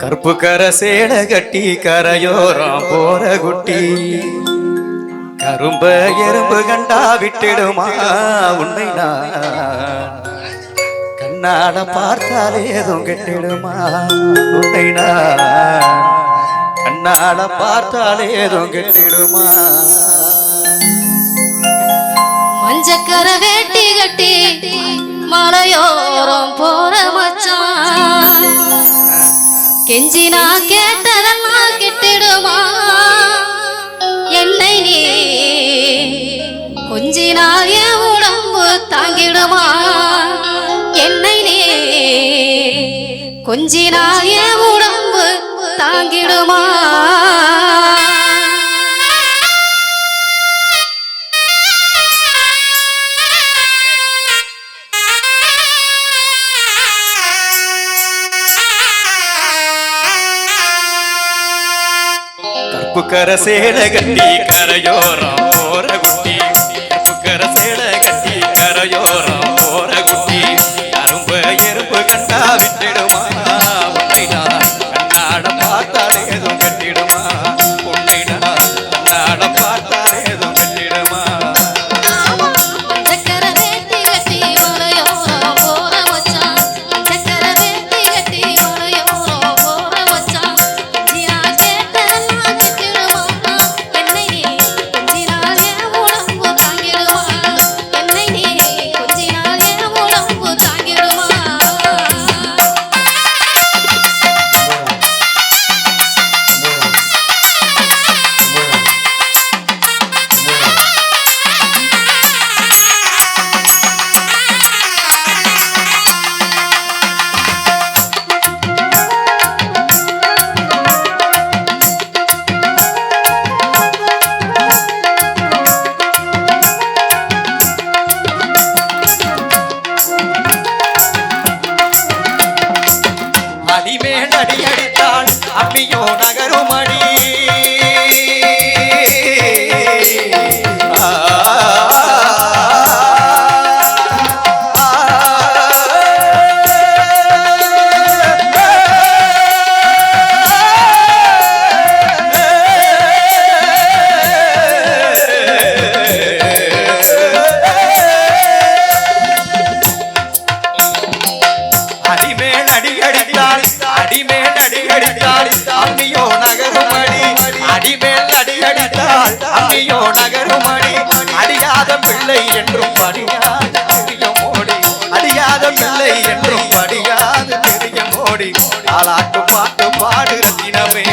கருப்பு கர சேல கட்டி கரையோரம் போற குட்டி. கரும்ப எறும்பு கண்டா விட்டுடுமா உண்மை நான். கண்ணாட பார்த்தாலே ஏதும் கெட்டிடுமா உண்மை நான். கண்ணாட பார்த்தாலே ஏதும் கெட்டிடுமா. மஞ்சக்கர வேட்டி கட்டி மலையோரம் போற மச்சான். கெஞ்சினா கேட்டதெல்லாம் கிட்டிடுமா? என்னை நீ கொஞ்சினா என் உடம்பு தாங்கிடுமா? என்னை நீ கொஞ்சினா என் உடம்பு தாங்கிடுமா? கருப்பு கர கட்டி கரையோரம் போற குட்டி கருப்பு கர கட்டி கரையோரம் போற குட்டி அரும்பு எறும்பு கண்டா விட்டிடுமா. அம்மியோ என்றும் படியாத திரியம் ஓடி. அடியாத பிள்ளை என்றும் படியாத திரியம் ஓடி. தாளாட்டு பாட்டு பாடு ரத்தினமே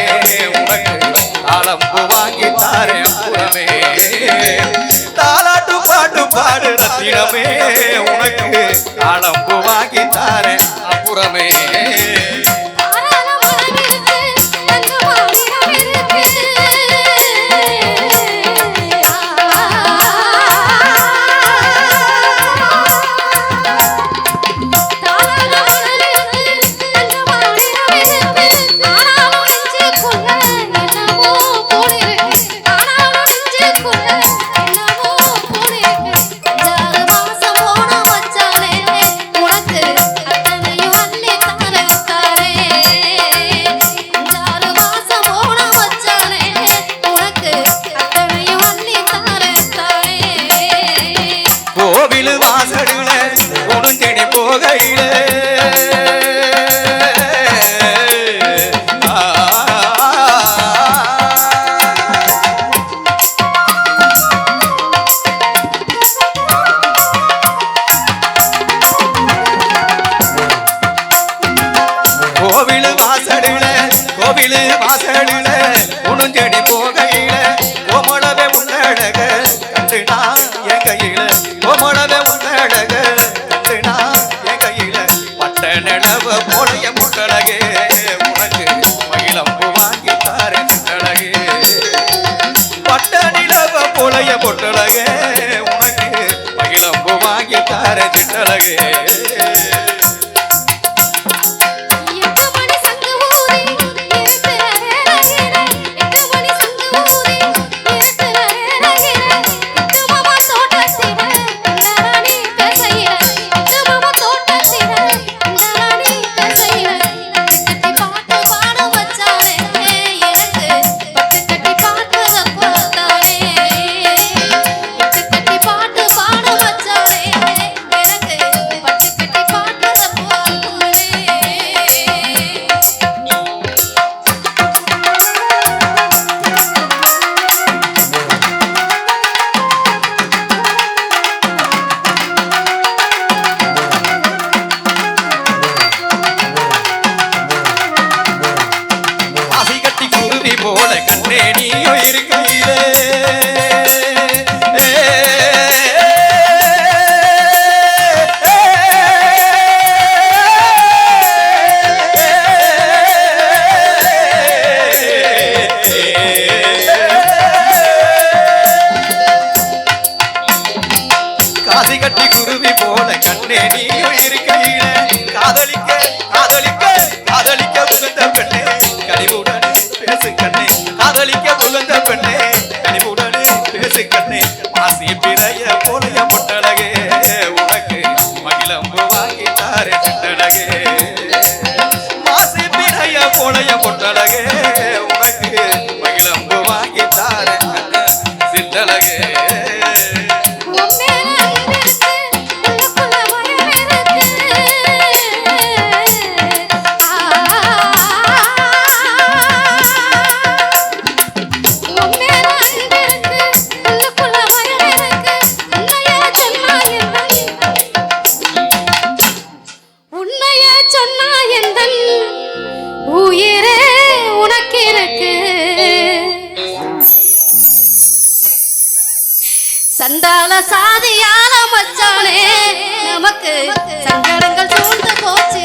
உனக்கு தாளம்பு வாங்கி தாரே புறமே தாளாட்டு பாட்டு பாடு ரத்தினமே உனக்கு தாளம்பு வாங்கி தாரே அப்புறமே போலைய பொட்டழகே உனக்கு மகிழம்பு வாங்கி தார சிட்டழகே நீயும் இருக்கையில காதலிக்க காதலிக்க காதலிக்க உகந்த பெண்ணே. கனிவுடனே பேசு கண்ணே. காதலிக்க உகந்த பெண்ணே. கனிவுடனே பேசு கண்ணே. மாசி பிறைய போலைய முட்டழகே. உனக்கு மகிழம்பு என் உயிரே உனக்கு இருக்கு சண்டால சாதியான மச்சானே நமக்கு சங்கடங்கள் சூழ்ந்து போச்சு.